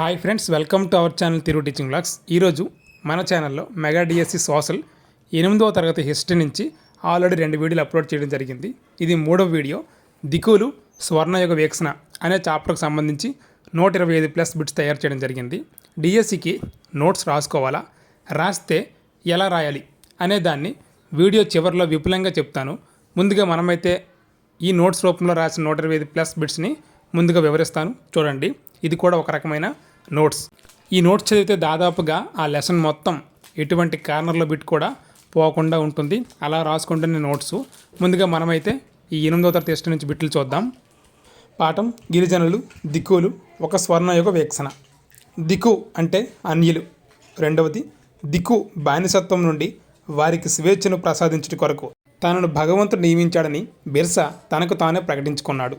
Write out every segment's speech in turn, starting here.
Hi friends welcome to our channel తిరుగు teaching blogs ఈరోజు మన ఛానల్లో మెగా డిఎస్సి సోషల్ ఎనిమిదవ తరగతి హిస్టరీ నుంచి ఆల్రెడీ రెండు వీడియోలు అప్లోడ్ చేయడం జరిగింది. ఇది మూడవ వీడియో దిక్కులు స్వర్ణయుగ వీక్షణ అనే చాప్టర్కి సంబంధించి నూట ఇరవై ఐదు ప్లస్ బిట్స్ తయారు చేయడం జరిగింది. డిఎస్సికి నోట్స్ రాసుకోవాలా? రాస్తే ఎలా రాయాలి? అనే దాన్ని వీడియో చివరిలో విపులంగా చెప్తాను. ముందుగా మనమైతే ఈ నోట్స్ రూపంలో రాసిన నూట ఇరవై ఐదు ప్లస్ బిట్స్ని ముందుగా వివరిస్తాను. చూడండి ఇది కూడా ఒక రకమైన నోట్స్. ఈ నోట్స్ చదివితే దాదాపుగా ఆ లెసన్ మొత్తం ఎటువంటి కార్నర్లో బిట్ కూడా పోకుండా ఉంటుంది. అలా రాసుకుంటున్న నోట్స్. ముందుగా మనమైతే ఈ ఎనిమిదో తరగతి టెస్ట్ నుంచి బిట్లు చూద్దాం. పాఠం గిరిజనులు దిక్కులు ఒక స్వర్ణ యొక్క వీక్షణ. దిక్కు అంటే అన్యులు. రెండవది దిక్కు బానిసత్వం నుండి వారికి స్వేచ్ఛను ప్రసాదించుట కొరకు. తనను భగవంతుడు నియమించాడని బిర్సా తనకు తానే ప్రకటించుకున్నాడు.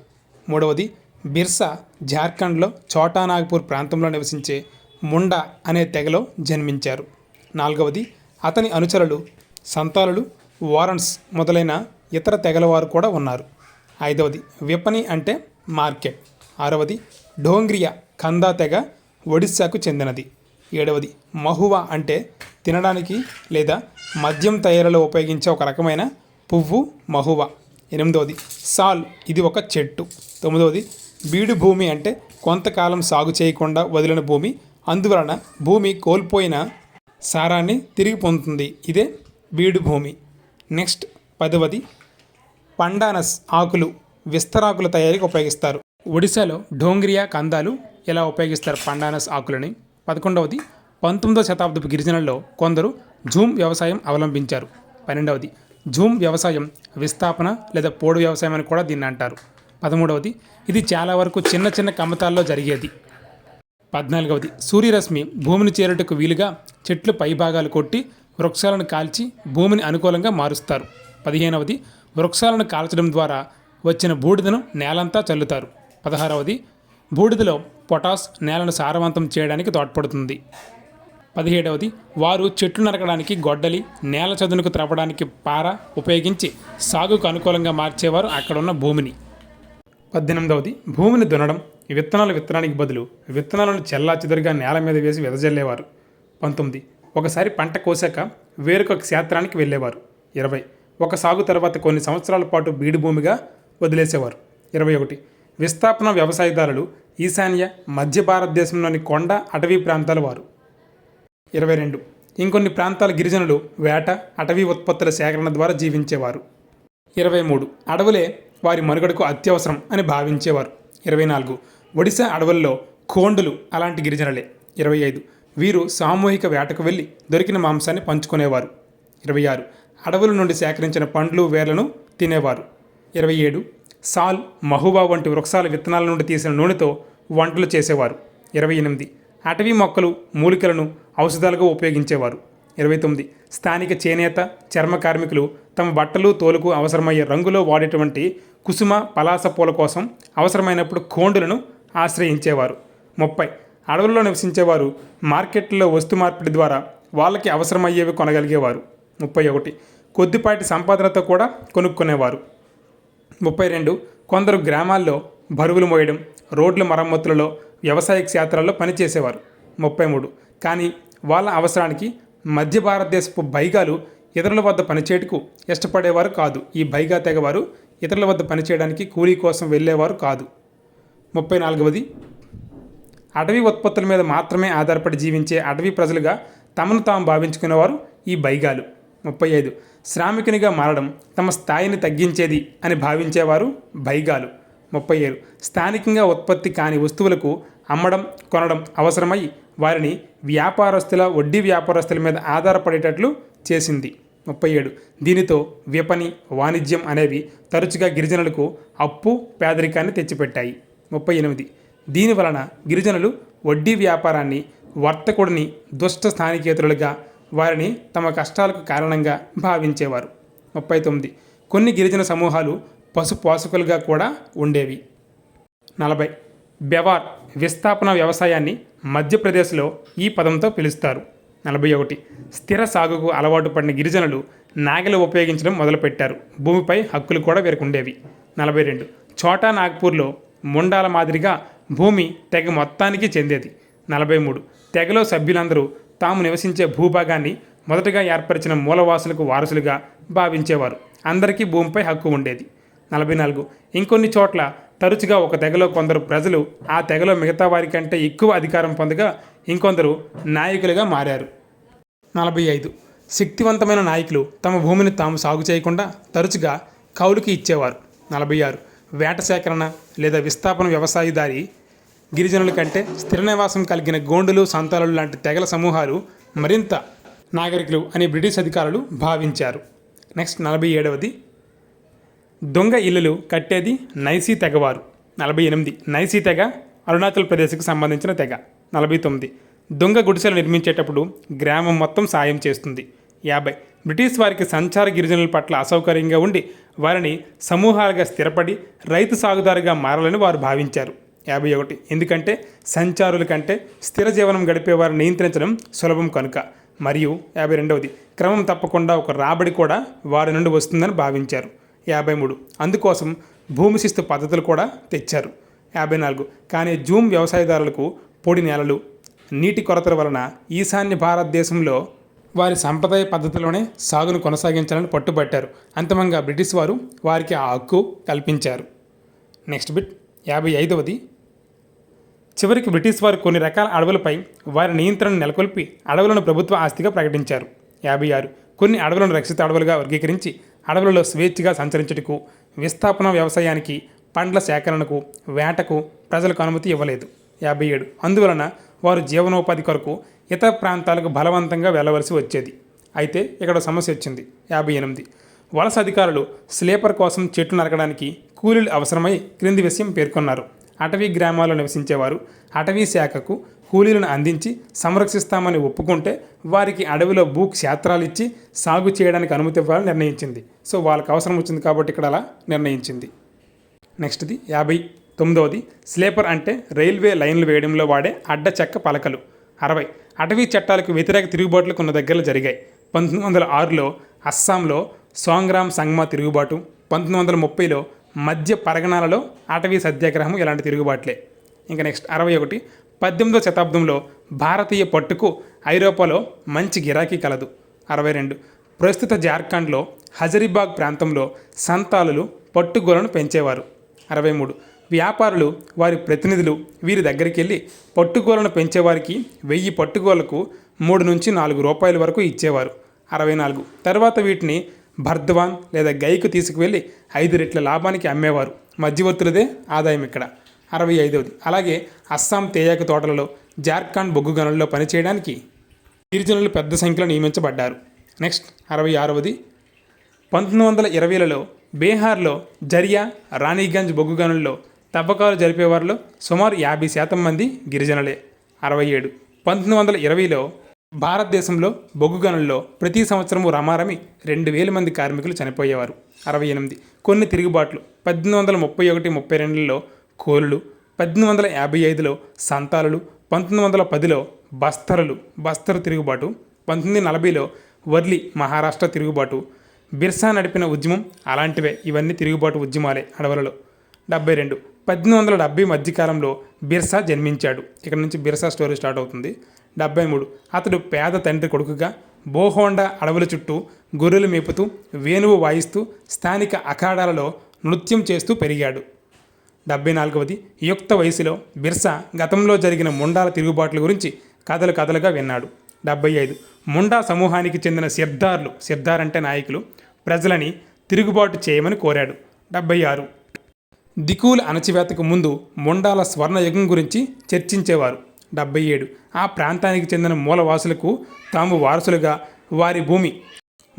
మూడవది బిర్సా జార్ఖండ్లో చోటానాగ్పూర్ ప్రాంతంలో నివసించే ముండా అనే తెగలో జన్మించారు. నాలుగవది అతని అనుచరులు సంతాలులు వారన్స్ మొదలైన ఇతర తెగల వారు కూడా ఉన్నారు. ఐదవది విపణి అంటే మార్కెట్. ఆరవది డోంగ్రియా కందా తెగ ఒడిస్సాకు చెందినది. ఏడవది మహువా అంటే తినడానికి లేదా మద్యం తయారీలో ఉపయోగించే ఒక రకమైన పువ్వు మహువా. ఎనిమిదవది సాల్ ఇది ఒక చెట్టు. తొమ్మిదవది బీడు భూమి అంటే కొంతకాలం సాగు చేయకుండా వదిలిన భూమి. అందువలన భూమి కోల్పోయిన సారాన్ని తిరిగి పొందుతుంది. ఇదే బీడు భూమి. నెక్స్ట్ పదవది పండానస్ ఆకులు విస్తరాకుల తయారీకి ఉపయోగిస్తారు. ఒడిశాలో డోంగ్రియా కందాలు ఇలా ఉపయోగిస్తారు పండానస్ ఆకులని? పదకొండవది పంతొమ్మిదవ శతాబ్దపు గిరిజనుల్లో కొందరు జూమ్ వ్యవసాయం అవలంబించారు. పన్నెండవది జూమ్ వ్యవసాయం విస్థాపన లేదా పోడు వ్యవసాయం అని కూడా దీన్ని అంటారు. పదమూడవది ఇది చాలా వరకు చిన్న చిన్న కమతాల్లో జరిగేది. పద్నాలుగవది సూర్యరశ్మి భూమిని చేరుటకు వీలుగా చెట్లు పైభాగాలు కొట్టి వృక్షాలను కాల్చి భూమిని అనుకూలంగా మారుస్తారు. పదిహేనవది వృక్షాలను కాల్చడం ద్వారా వచ్చిన బూడిదను నేలంతా చల్లుతారు. పదహారవది బూడిదలో పొటాస్ నేలను సారవంతం చేయడానికి తోడ్పడుతుంది. పదిహేడవది వారు చెట్లు నరకడానికి గొడ్డలి నేల చదునుకు త్రవ్వడానికి పార ఉపయోగించి సాగుకు అనుకూలంగా మార్చేవారు అక్కడున్న భూమిని. పద్దెనిమిదవది భూమిని దున్నడం. విత్తనాలు విత్తనానికి బదులు విత్తనాలను చెల్లా చెదురుగా నేల మీద వేసి వెదజల్లేవారు. పంతొమ్మిది ఒకసారి పంట కోసాక వేరొక క్షేత్రానికి వెళ్ళేవారు. ఇరవై ఒక సాగు తర్వాత కొన్ని సంవత్సరాల పాటు బీడు భూమిగా వదిలేసేవారు. ఇరవై ఒకటి విస్థాపన వ్యవసాయదారులు ఈశాన్య మధ్య భారతదేశంలోని కొండ అటవీ ప్రాంతాల వారు. ఇరవై రెండు ఇంకొన్ని ప్రాంతాల గిరిజనులు వేట అటవీ ఉత్పత్తుల సేకరణ ద్వారా జీవించేవారు. ఇరవై మూడు అడవులే వారి మనుగడకు అత్యవసరం అని భావించేవారు. ఇరవై నాలుగు. ఒడిశా అడవుల్లో కోండులు అలాంటి గిరిజనులే. ఇరవై ఐదు. వీరు సామూహిక వేటకు వెళ్ళి దొరికిన మాంసాన్ని పంచుకునేవారు. ఇరవై ఆరు. అడవుల నుండి సేకరించిన పండ్లు వేర్లను తినేవారు. ఇరవై ఏడు. సాల్ మహుబా వంటి వృక్షాల విత్తనాల నుండి తీసిన నూనెతో వంటలు చేసేవారు. ఇరవై ఎనిమిది. అటవీ మొక్కలు మూలికలను ఔషధాలుగా ఉపయోగించేవారు. ఇరవై తొమ్మిది. స్థానిక చేనేత చర్మ కార్మికులు తమ బట్టలు తోలుకు అవసరమయ్యే రంగులో వాడేటువంటి కుసుమ పలాస పూల కోసం అవసరమైనప్పుడు కోండులను ఆశ్రయించేవారు. ముప్పై. అడవుల్లో నివసించేవారు మార్కెట్లో వస్తు మార్పిడి ద్వారా వాళ్ళకి అవసరమయ్యేవి కొనగలిగేవారు. ముప్పై ఒకటి. కొద్దిపాటి సంపాదనతో కూడా కొనుక్కునేవారు. ముప్పై రెండు. కొందరు గ్రామాల్లో బరువులు మోయడం రోడ్ల మరమ్మతులలో వ్యవసాయ క్షేత్రాల్లో పనిచేసేవారు. ముప్పై మూడు. కానీ వాళ్ళ అవసరానికి మధ్య భారతదేశపు బైగాలు ఇతరుల వద్ద పనిచేయటకు ఇష్టపడేవారు కాదు. ఈ బైగా తెగవారు ఇతరుల వద్ద పనిచేయడానికి కూలీ కోసం వెళ్ళేవారు కాదు. ముప్పై నాలుగవది అటవీ ఉత్పత్తుల మీద మాత్రమే ఆధారపడి జీవించే అటవీ ప్రజలుగా తమను తాము భావించుకునేవారు ఈ బైగాలు. ముప్పై ఐదు శ్రామికునిగా మారడం తమ స్థాయిని తగ్గించేది అని భావించేవారు బైగాలు. ముప్పై ఏడు స్థానికంగా ఉత్పత్తి కాని వస్తువులకు అమ్మడం కొనడం అవసరమై వారిని వ్యాపారస్తుల వడ్డీ వ్యాపారస్తుల మీద ఆధారపడేటట్లు చేసింది. ముప్పై ఏడు. దీనితో విపణి వాణిజ్యం అనేవి తరచుగా గిరిజనులకు అప్పు పేదరికాన్ని తెచ్చిపెట్టాయి. ముప్పై ఎనిమిది. దీని వలన గిరిజనులు వడ్డీ వ్యాపారాన్ని వర్తకుడిని దుష్ట స్థానికేతరులుగా వారిని తమ కష్టాలకు కారణంగా భావించేవారు. ముప్పై తొమ్మిది. కొన్ని గిరిజన సమూహాలు పశు పోషకులుగా కూడా ఉండేవి. నలభై. బెవార్ విస్థాపన వ్యవసాయాన్ని మధ్యప్రదేశ్లో ఈ పదంతో పిలుస్తారు. నలభై ఒకటి స్థిర సాగుకు అలవాటు పడిన గిరిజనులు నాగలు ఉపయోగించడం మొదలుపెట్టారు. భూమిపై హక్కులు కూడా వీరికి ఉండేవి నలభై రెండు చోటా నాగ్పూర్లో ముండాల మాదిరిగా భూమి తెగ మొత్తానికి చెందేది. నలభై మూడు తెగలో సభ్యులందరూ తాము నివసించే భూభాగాన్ని మొదటగా ఏర్పరిచిన మూలవాసులకు వారసులుగా భావించేవారు. అందరికీ భూమిపై హక్కు ఉండేది. నలభై నాలుగు ఇంకొన్ని చోట్ల తరచుగా ఒక తెగలో కొందరు ప్రజలు ఆ తెగలో మిగతా వారి కంటే ఎక్కువ అధికారం పొందగా ఇంకొందరు నాయకులుగా మారారు. నలభై ఐదు. శక్తివంతమైన నాయకులు తమ భూమిని తాము సాగు చేయకుండా తరచుగా కౌలుకి ఇచ్చేవారు. నలభై ఆరు. వేట సేకరణ లేదా విస్థాపన వ్యవసాయదారి గిరిజనుల కంటే స్థిర నివాసం కలిగిన గోండులు సంతాలు లాంటి తెగల సమూహాలు మరింత నాగరికులు అని బ్రిటిష్ అధికారులు భావించారు. నెక్స్ట్ నలభై ఏడవది. దొంగ ఇల్లులు కట్టేది నైసీ తెగవారు. నలభై ఎనిమిది. నైసీ తెగ అరుణాచల్ ప్రదేశ్కు సంబంధించిన తెగ. నలభై తొమ్మిది. దొంగ గుడిసెలు నిర్మించేటప్పుడు గ్రామం మొత్తం సాయం చేస్తుంది. యాభై. బ్రిటిష్ వారికి సంచార గిరిజనుల పట్ల అసౌకర్యంగా ఉండి వారిని సమూహాలుగా స్థిరపడి రైతు సాగుదారుగా మారాలని వారు భావించారు. యాభై ఒకటి. ఎందుకంటే సంచారుల కంటే స్థిర జీవనం గడిపే వారిని నియంత్రించడం సులభం కనుక. మరియు యాభై రెండవది. క్రమం తప్పకుండా ఒక రాబడి కూడా వారి నుండి వస్తుందని భావించారు. యాభై మూడు. అందుకోసం భూమి శిస్తు పద్ధతులు కూడా తెచ్చారు. యాభై నాలుగు. కానీ జూమ్ వ్యవసాయదారులకు పొడి నేలలు నీటి కొరతల వలన ఈశాన్య భారతదేశంలో వారి సంప్రదాయ పద్ధతిలోనే సాగును కొనసాగించాలని పట్టుబట్టారు. అంతిమంగా బ్రిటిష్ వారు వారికి ఆ హక్కు కల్పించారు. నెక్స్ట్ బిట్ యాభై ఐదవది. చివరికి బ్రిటిష్ వారు కొన్ని రకాల అడవులపై వారి నియంత్రణను నెలకొల్పి అడవులను ప్రభుత్వ ఆస్తిగా ప్రకటించారు. యాభై ఆరు. కొన్ని అడవులను రక్షిత అడవులుగా వర్గీకరించి అడవులలో స్వేచ్ఛగా సంచరించుటకు విస్థాపన వ్యవసాయానికి పండ్ల సేకరణకు వేటకు ప్రజలకు అనుమతి ఇవ్వలేదు. యాభై ఏడు. అందువలన వారు జీవనోపాధి కొరకు ఇతర ప్రాంతాలకు బలవంతంగా వెళ్ళవలసి వచ్చేది. అయితే ఇక్కడ సమస్య వచ్చింది. యాభై ఎనిమిది. వలస అధికారులు స్లీపర్ కోసం చెట్లు నరకడానికి కూలీలు అవసరమై క్రింది విషయం పేర్కొన్నారు. అటవీ గ్రామాల్లో నివసించేవారు అటవీ శాఖకు కూలీలను అందించి సంరక్షిస్తామని ఒప్పుకుంటే వారికి అడవిలో భూ క్షేత్రాలు ఇచ్చి సాగు చేయడానికి అనుమతి ఇవ్వాలని నిర్ణయించింది. సో వాళ్ళకి అవసరం వచ్చింది కాబట్టి ఇక్కడ అలా నిర్ణయించింది. నెక్స్ట్ది యాభై తొమ్మిదవది. స్లీపర్ అంటే రైల్వే లైన్లు వేయడంలో వాడే అడ్డ చెక్క పలకలు. అరవై. అటవీ చట్టాలకు వ్యతిరేక తిరుగుబాట్లు కొన్ని దగ్గరలో జరిగాయి. పంతొమ్మిది వందల ఆరులో అస్సాంలో సోంగ్రామ్ సంగ్మా తిరుగుబాటు పంతొమ్మిది వందల ముప్పైలో మధ్య పరగణాలలో అటవీ సత్యాగ్రహం ఇలాంటి తిరుగుబాట్లే. ఇంకా నెక్స్ట్ అరవై ఒకటి. పద్దెనిమిదవ శతాబ్దంలో భారతీయ పట్టుకు ఐరోపాలో మంచి గిరాకీ కలదు. అరవై రెండు. ప్రస్తుత జార్ఖండ్లో హజరీబాగ్ ప్రాంతంలో సంతాలులు పట్టుగోలను పెంచేవారు. అరవై మూడు. వ్యాపారులు వారి ప్రతినిధులు వీరి దగ్గరికి వెళ్ళి పట్టుగోలను పెంచేవారికి వెయ్యి పట్టుగోలకు మూడు నుంచి నాలుగు రూపాయల వరకు ఇచ్చేవారు. అరవై నాలుగు. తర్వాత వీటిని భర్ద్వాన్ లేదా గైకు తీసుకువెళ్ళి ఐదు రెట్ల లాభానికి అమ్మేవారు. మధ్యవర్తులదే ఆదాయం ఇక్కడ. అరవై ఐదవది. అలాగే అస్సాం తేయాకు తోటలలో జార్ఖండ్ బొగ్గు గనుల్లో పనిచేయడానికి గిరిజనులు పెద్ద సంఖ్యలో నియమించబడ్డారు. నెక్స్ట్ అరవై ఆరవది. పంతొమ్మిది వందల ఇరవైలలో బీహార్లో జరియా రాణిగంజ్ బొగ్గు గనుల్లో తవ్వకాలు జరిపేవారిలో సుమారు యాభై శాతం మంది గిరిజనులే. అరవై ఏడు. పంతొమ్మిది వందల ఇరవైలో భారతదేశంలో బొగ్గు గనుల్లో ప్రతి సంవత్సరము రమారమి రెండు వేల మంది కార్మికులు చనిపోయేవారు. అరవై ఎనిమిది. కొన్ని తిరుగుబాట్లు. పద్దెనిమిది వందల ముప్పై ఒకటి ముప్పై రెండులో కోలులు పద్దెనిమిది వందల యాభై ఐదులో సంతాలులు పంతొమ్మిది వందల పదిలో బస్తరులు బస్తరు తిరుగుబాటు పంతొమ్మిది నలభైలో వర్లి మహారాష్ట్ర తిరుగుబాటు బిర్సా నడిపిన ఉద్యమం అలాంటివే ఇవన్నీ తిరుగుబాటు ఉద్యమాలే అడవులలో. డెబ్బై రెండు పద్దెనిమిది వందల డెబ్బై మధ్యకాలంలో బిర్సా జన్మించాడు. ఇక్కడ నుంచి బిర్సా స్టోరీ స్టార్ట్ అవుతుంది. డెబ్బై మూడు అతడు పేద తండ్రి కొడుకుగా బోహోండా అడవుల చుట్టూ గొర్రెలు మేపుతూ వేణువు వాయిస్తూ స్థానిక అఖాడాలలో నృత్యం చేస్తూ పెరిగాడు. డెబ్బై నాలుగవది యుక్త వయసులో బిర్సా గతంలో జరిగిన ముండాల తిరుగుబాట్ల గురించి కథలు కథలుగా విన్నాడు. డెబ్బై ఐదు ముండా సమూహానికి చెందిన సిర్దార్లు సిర్దార్ అంటే నాయకులు ప్రజలని తిరుగుబాటు చేయమని కోరాడు. డెబ్బై ఆరు దిక్కుల అణచివేతకు ముందు ముండాల స్వర్ణయుగం గురించి చర్చించేవారు. డెబ్బై ఏడు ఆ ప్రాంతానికి చెందిన మూలవాసులకు తాము వారసులుగా వారి భూమి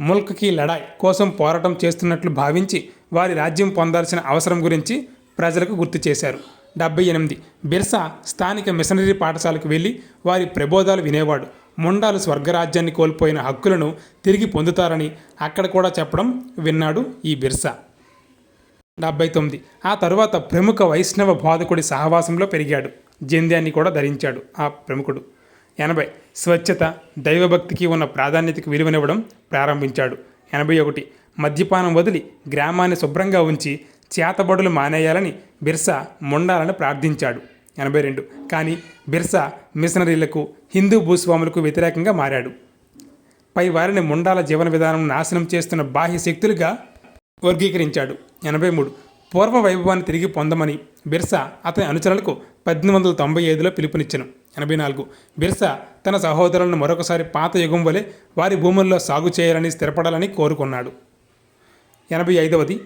ముల్క్కి లడాయ్ కోసం పోరాటం చేస్తున్నట్లు భావించి వారి రాజ్యం పొందాల్సిన అవసరం గురించి ప్రజలకు గుర్తు చేశారు. డెబ్బై ఎనిమిది బిర్సా స్థానిక మిషనరీ పాఠశాలకు వెళ్ళి వారి ప్రబోధాలు వినేవాడు. ముండాలు స్వర్గరాజ్యాన్ని కోల్పోయిన హక్కులను తిరిగి పొందుతారని అక్కడ కూడా చెప్పడం విన్నాడు ఈ బిర్సా. డెబ్బై తొమ్మిది ఆ తరువాత ప్రముఖ వైష్ణవ బోధకుడి సహవాసంలో పెరిగాడు. జంధ్యాన్ని కూడా ధరించాడు ఆ ప్రముఖుడు. ఎనభై స్వచ్ఛత దైవభక్తికి ఉన్న ప్రాధాన్యతకు విలువనివ్వడం ప్రారంభించాడు. ఎనభై ఒకటి మద్యపానం వదిలి గ్రామాన్ని శుభ్రంగా ఉంచి చేతబడులు మానేయాలని బిర్సా ముండాలను ప్రార్థించాడు. ఎనభై రెండు. కానీ బిర్సా మిషనరీలకు హిందూ భూస్వాములకు వ్యతిరేకంగా మారాడు. పై వారిని ముండాల జీవన విధానం నాశనం చేస్తున్న బాహ్య శక్తులుగా వర్గీకరించాడు. ఎనభై మూడు. పూర్వ వైభవాన్ని తిరిగి పొందమని బిర్సా అతని అనుచరులకు పద్దెనిమిది వందల తొంభై ఐదులో పిలుపునిచ్చను. ఎనభై నాలుగు. బిర్సా తన సహోదరులను మరొకసారి పాత యుగం వలె వారి భూముల్లో సాగు చేయాలని స్థిరపడాలని కోరుకున్నాడు. ఎనభై ఐదవది.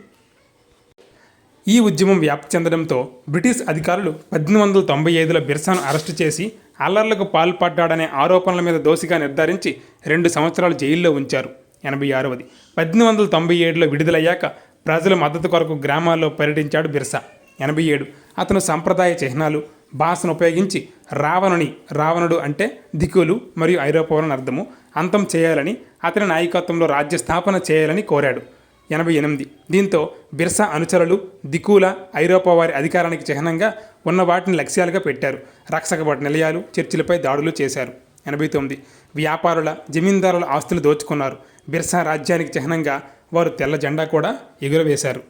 ఈ ఉద్యమం వ్యాప్తి చెందడంతో బ్రిటిష్ అధికారులు పద్దెనిమిది వందల తొంభై ఐదులో బిర్సాను అరెస్టు చేసి అల్లర్లకు పాల్పడ్డాడనే ఆరోపణల మీద దోషిగా నిర్ధారించి రెండు సంవత్సరాలు జైల్లో ఉంచారు. ఎనభై ఆరవది. పద్దెనిమిది వందల తొంభై ఏడులో విడుదలయ్యాక ప్రజల మద్దతు కొరకు గ్రామాల్లో పర్యటించాడు బిర్సా. ఎనభై ఏడు. అతను సంప్రదాయ చిహ్నాలు భాషను ఉపయోగించి రావణుని రావణుడు అంటే దిక్కులు మరియు ఐరోపాలను అర్థము అంతం చేయాలని అతని నాయకత్వంలో రాజ్య స్థాపన చేయాలని కోరాడు. ఎనభై ఎనిమిది. దీంతో బిర్సా అనుచరులు దిక్కుల ఐరోపా వారి అధికారానికి చిహ్నంగా ఉన్న వాటిని లక్ష్యాలుగా పెట్టారు. రక్షకబడి నిలయాలు చర్చిలపై దాడులు చేశారు. ఎనభై తొమ్మిది. వ్యాపారుల జమీందారుల ఆస్తులు దోచుకున్నారు. బిర్సా రాజ్యానికి చిహ్నంగా వారు తెల్ల జెండా కూడా ఎగురవేశారు.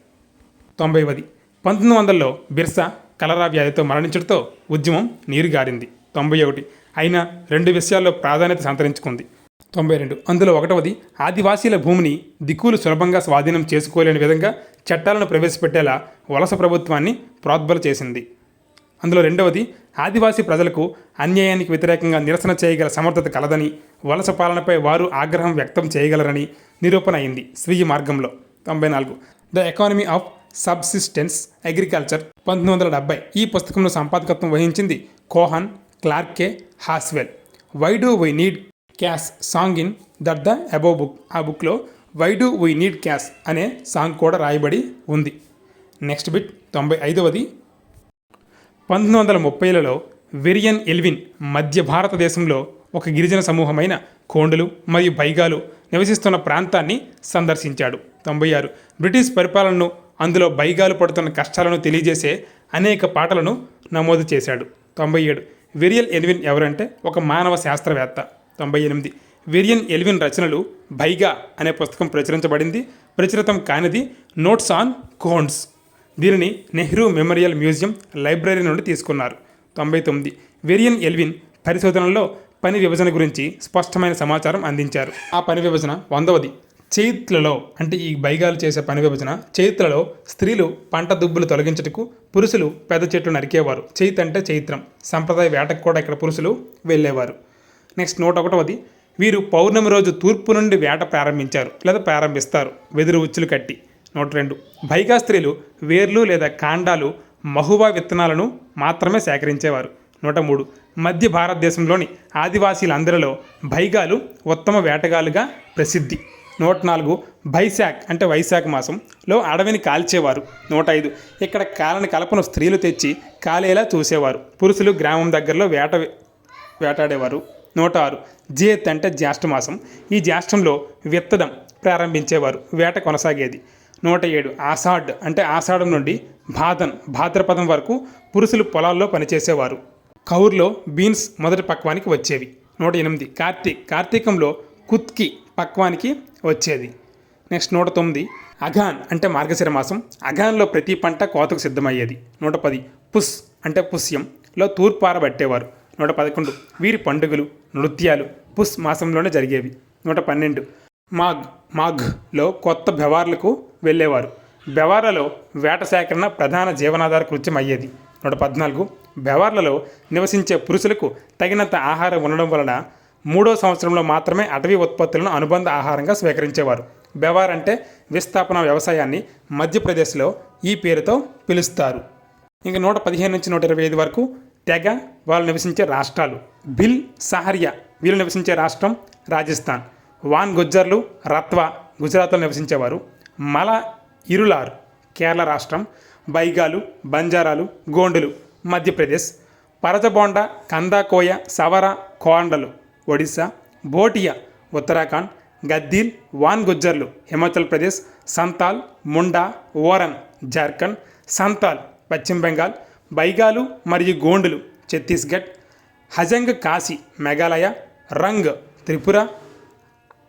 తొంభైవది. పంతొమ్మిది వందల్లో బిర్సా కలరా వ్యాధితో మరణించడంతో ఉద్యమం నీరుగారింది. తొంభై ఒకటి. అయినా రెండు విషయాల్లో ప్రాధాన్యత సంతరించుకుంది. తొంభై రెండు. అందులో ఒకటవది ఆదివాసీల భూమిని దిక్కులు సులభంగా స్వాధీనం చేసుకోలేని విధంగా చట్టాలను ప్రవేశపెట్టేలా వలస ప్రభుత్వాన్ని ప్రోద్బల చేసింది. అందులో రెండవది ఆదివాసీ ప్రజలకు అన్యాయానికి వ్యతిరేకంగా నిరసన చేయగల సమర్థత కలదని వలస పాలనపై వారు ఆగ్రహం వ్యక్తం చేయగలరని నిరూపణ అయింది స్వీయ మార్గంలో. తొంభై నాలుగు. The economy of subsistence agriculture పంతొమ్మిది వందల డెబ్బై ఈ పుస్తకంలో సంపాదకత్వం వహించింది Cohen Clarke Haswell. Why do why need cash song in that the above book. ఆ బుక్లో why do we need cash అనే సాంగ్ కూడా రాయబడి ఉంది. నెక్స్ట్ బిట్ తొంభై ఐదవది. పంతొమ్మిది వందల ముప్పైలలో విరియన్ ఎల్విన్ మధ్య భారతదేశంలో ఒక గిరిజన సమూహమైన కోండులు మరియు బైగాలు నివసిస్తున్న ప్రాంతాన్ని సందర్శించాడు. తొంభై ఆరు బ్రిటిష్ పరిపాలనను అందులో బైగాలు పడుతున్న కష్టాలను తెలియజేసే అనేక పాటలను నమోదు చేశాడు. తొంభై ఏడు విరియల్ ఎల్విన్ ఎవరంటే ఒక మానవ శాస్త్రవేత్త. తొంభై ఎనిమిది. విరియన్ ఎల్విన్ రచనలు బైగా అనే పుస్తకం ప్రచురించబడింది. ప్రచురితం కానిది నోట్స్ ఆన్ కోన్స్. దీనిని నెహ్రూ మెమోరియల్ మ్యూజియం లైబ్రరీ నుండి తీసుకున్నారు. తొంభై తొమ్మిది. విరియన్ ఎల్విన్ పరిశోధనలో పని విభజన గురించి స్పష్టమైన సమాచారం అందించారు. ఆ పని విభజన వందవది. చైత్లలో అంటే ఈ బైగాలు చేసే పని విభజన చేతులలో స్త్రీలు పంట దుబ్బులు తొలగించటకు పురుషులు పెద్ద చెట్లు నరికేవారు. చైత్ అంటే చైత్రం. సంప్రదాయ వేటకు కూడా ఇక్కడ పురుషులు వెళ్ళేవారు. నెక్స్ట్ నూట ఒకటవది. వీరు పౌర్ణమి రోజు తూర్పు నుండి వేట ప్రారంభించారు లేదా ప్రారంభిస్తారు. వెదురు ఉచ్చులు కట్టి. నూట రెండు. భైగా స్త్రీలు వేర్లు లేదా కాండాలు మహువా విత్తనాలను మాత్రమే సేకరించేవారు. నూట మూడు. మధ్య భారతదేశంలోని ఆదివాసీలందరిలో భైగాలు ఉత్తమ వేటగాలుగా ప్రసిద్ధి. నూట నాలుగు. బైశాఖ్ అంటే వైశాఖ మాసంలో అడవిని కాల్చేవారు. నూట ఐదు. ఇక్కడ కాలని కలపను స్త్రీలు తెచ్చి కాలేలా చూసేవారు. పురుషులు గ్రామం దగ్గరలో వేట వేటాడేవారు. నూట ఆరు. జేత్ అంటే జ్యేష్ఠమాసం. ఈ జ్యేష్ఠంలో విత్తడం ప్రారంభించేవారు వేట కొనసాగేది. నూట ఏడు. ఆషాఢ్ అంటే ఆషాఢం నుండి భాదన్ భాద్రపదం వరకు పురుషులు పొలాల్లో పనిచేసేవారు. కౌర్లో బీన్స్ మొదటి పక్వానికి వచ్చేవి. నూట ఎనిమిది. కార్తీక్. కార్తీకంలో కుత్కి పక్వానికి వచ్చేది. నెక్స్ట్ నూట తొమ్మిది. అఘాన్ అంటే మార్గశిర మాసం. అఘాన్లో ప్రతి పంట కోతకు సిద్ధమయ్యేది. నూట పది. పుస్ అంటే పుష్యంలో తూర్పారబట్టేవారు నూట పదకొండు. వీరి పండుగలు నృత్యాలు పుస్ మాసంలోనే జరిగేవి. నూట పన్నెండు. మాఘ్ మాఘ్లో కొత్త బెవార్లకు వెళ్ళేవారు. బెవార్లలో వేట సేకరణ ప్రధాన జీవనాధార కృత్యం అయ్యేది. నూట పద్నాలుగు. బెవార్లలో నివసించే పురుషులకు తగినంత ఆహారం ఉండడం వలన మూడో సంవత్సరంలో మాత్రమే అటవీ ఉత్పత్తులను అనుబంధ ఆహారంగా స్వీకరించేవారు. బెవార్ అంటే విస్థాపన వ్యవసాయాన్ని మధ్యప్రదేశ్లో ఈ పేరుతో పిలుస్తారు. ఇంకా నూట పదిహేను నుంచి నూట ఇరవై ఐదు వరకు తెగ వాళ్ళు నివసించే రాష్ట్రాలు. భిల్ సహరియా వీళ్ళు నివసించే రాష్ట్రం రాజస్థాన్. వాన్ గుజ్జర్లు రత్వా గుజరాత్లో నివసించేవారు. మల ఇరులార్ కేరళ రాష్ట్రం. బైగాలు బంజారాలు గోండులు మధ్యప్రదేశ్. పరజబోండ కందాకోయ సవర కోండలు ఒడిశా. బోటియా ఉత్తరాఖండ్. గద్దీల్ వాన్ గుజ్జర్లు హిమాచల్ ప్రదేశ్. సంతాల్ ముండా ఓరన్ జార్ఖండ్. సంతాల్ పశ్చిమ బెంగాల్. బైగాలు మరియు గోండులు ఛత్తీస్గఢ్ హజంగ్ కాశీ మేఘాలయ రంగ్ త్రిపుర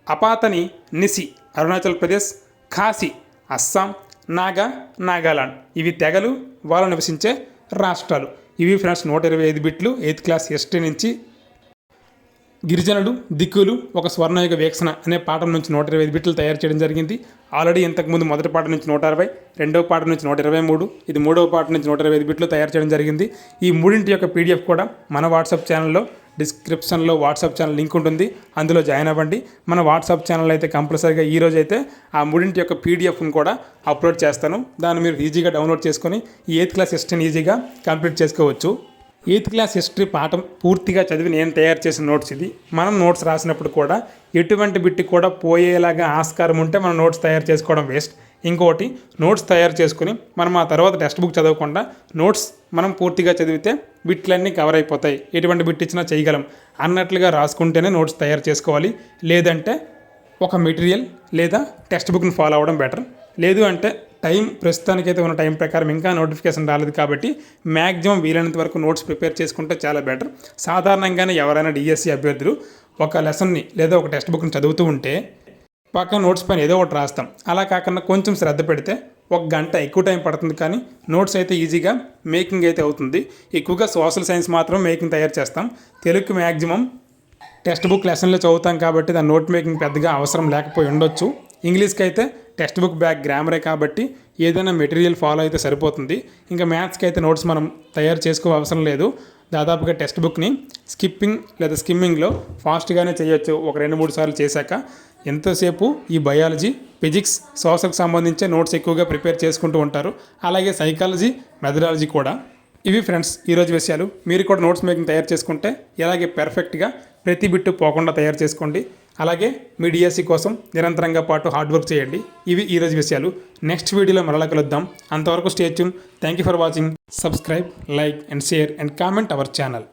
అపాతని నిసి అరుణాచల్ ప్రదేశ్ ఖాసీ అస్సాం నాగా నాగాలాండ్. ఇవి తెగలు వాళ్ళు నివసించే రాష్ట్రాలు. ఇవి ఫ్రెండ్స్ నూట ఇరవై ఐదు బిట్లు ఎయిత్ క్లాస్ ఎస్టీ నుంచి గిరిజనులు దిక్కులు ఒక స్వర్ణయుగ వీక్షణ అనే పాఠం నుంచి నూట ఇరవై ఐదు బిట్లు తయారు చేయడం జరిగింది. ఆల్రెడీ ఇంతకుముందు మొదటి పాట నుంచి నూట అరవై రెండవ పాట నుంచి నూట ఇరవై మూడు ఇది మూడవ పాట నుంచి నూట ఇరవై ఐదు బిట్లు తయారు చేయడం జరిగింది. ఈ మూడింటి యొక్క పీడిఎఫ్ కూడా మన వాట్సాప్ ఛానల్లో డిస్క్రిప్షన్లో వాట్సాప్ ఛానల్ లింక్ ఉంటుంది. అందులో జాయిన్ అవ్వండి. మన వాట్సాప్ ఛానల్ అయితే కంపల్సరీగా ఈ రోజు అయితే ఆ మూడింటి యొక్క పీడిఎఫ్ను కూడా అప్లోడ్ చేస్తాను. దాన్ని మీరు ఈజీగా డౌన్లోడ్ చేసుకొని ఈ ఎయిత్ క్లాస్ సిస్టమ్ ఈజీగా కంప్లీట్ చేసుకోవచ్చు. ఎయిత్ క్లాస్ హిస్టరీ పాఠం పూర్తిగా చదివి నేను తయారు చేసిన నోట్స్ ఇది. మనం నోట్స్ రాసినప్పుడు కూడా ఎటువంటి బిట్టి కూడా పోయేలాగా ఆస్కారం ఉంటే మనం నోట్స్ తయారు చేసుకోవడం వేస్ట్. ఇంకోటి నోట్స్ తయారు చేసుకుని మనం ఆ తర్వాత టెక్స్ట్ బుక్ చదవకుండా నోట్స్ మనం పూర్తిగా చదివితే బిట్లన్నీ కవర్ అయిపోతాయి. ఎటువంటి బిట్ ఇచ్చినా చేయగలం. అన్నట్లుగా రాసుకుంటేనే నోట్స్ తయారు చేసుకోవాలి. లేదంటే ఒక మెటీరియల్ లేదా టెక్స్ట్ బుక్ని ఫాలో అవ్వడం బెటర్. లేదు అంటే టైం ప్రస్తుతానికైతే ఉన్న టైం ప్రకారం ఇంకా నోటిఫికేషన్ రాలేదు కాబట్టి మ్యాక్సిమం వీలైనంత వరకు నోట్స్ ప్రిపేర్ చేసుకుంటే చాలా బెటర్. సాధారణంగానే ఎవరైనా డిఎస్సి అభ్యర్థులు ఒక లెసన్ని లేదా ఒక టెక్స్ట్ బుక్ని చదువుతూ ఉంటే పక్క నోట్స్ పైన ఏదో ఒకటి రాస్తాం. అలా కాకుండా కొంచెం శ్రద్ధ పెడితే ఒక గంట ఎక్కువ టైం పడుతుంది కానీ నోట్స్ అయితే ఈజీగా మేకింగ్ అయితే అవుతుంది. ఎక్కువగా సోషల్ సైన్స్ మాత్రం మేకింగ్ తయారు చేస్తాం. తెలుగుకి మ్యాక్సిమం టెక్స్ట్ బుక్ లెసన్లో చదువుతాం కాబట్టి దాని నోట్ మేకింగ్ పెద్దగా అవసరం లేకపోయి ఉండొచ్చు. ఇంగ్లీష్కి అయితే టెక్స్ట్ బుక్ బ్యాక్ గ్రామరే కాబట్టి ఏదైనా మెటీరియల్ ఫాలో అయితే సరిపోతుంది. ఇంకా మ్యాథ్స్కి అయితే నోట్స్ మనం తయారు చేసుకో అవసరం లేదు. దాదాపుగా టెక్స్ట్ బుక్ని స్కిప్పింగ్ లేదా స్కిమ్మింగ్లో ఫాస్ట్గానే చేయొచ్చు. ఒక రెండు మూడు సార్లు చేశాక ఎంతసేపు ఈ బయాలజీ ఫిజిక్స్ సోషల్కి సంబంధించే నోట్స్ ఎక్కువగా ప్రిపేర్ చేసుకుంటూ ఉంటారు. అలాగే సైకాలజీ మెథడాలజీ కూడా. ఇవి ఫ్రెండ్స్ ఈరోజు విషయాలు. మీరు కూడా నోట్స్ మేకింగ్ తయారు చేసుకుంటే ఇలాగే పెర్ఫెక్ట్గా ప్రతి బిట్టు పోకుండా తయారు చేసుకోండి. అలాగే మీ డిఎస్సి కోసం నిరంతరంగా పాటు హార్డ్ వర్క్ చేయండి. ఇవి ఈరోజు విషయాలు. నెక్స్ట్ వీడియోలో మరలా కలుద్దాం. అంతవరకు stay tuned thank you for watching subscribe like and share and comment our channel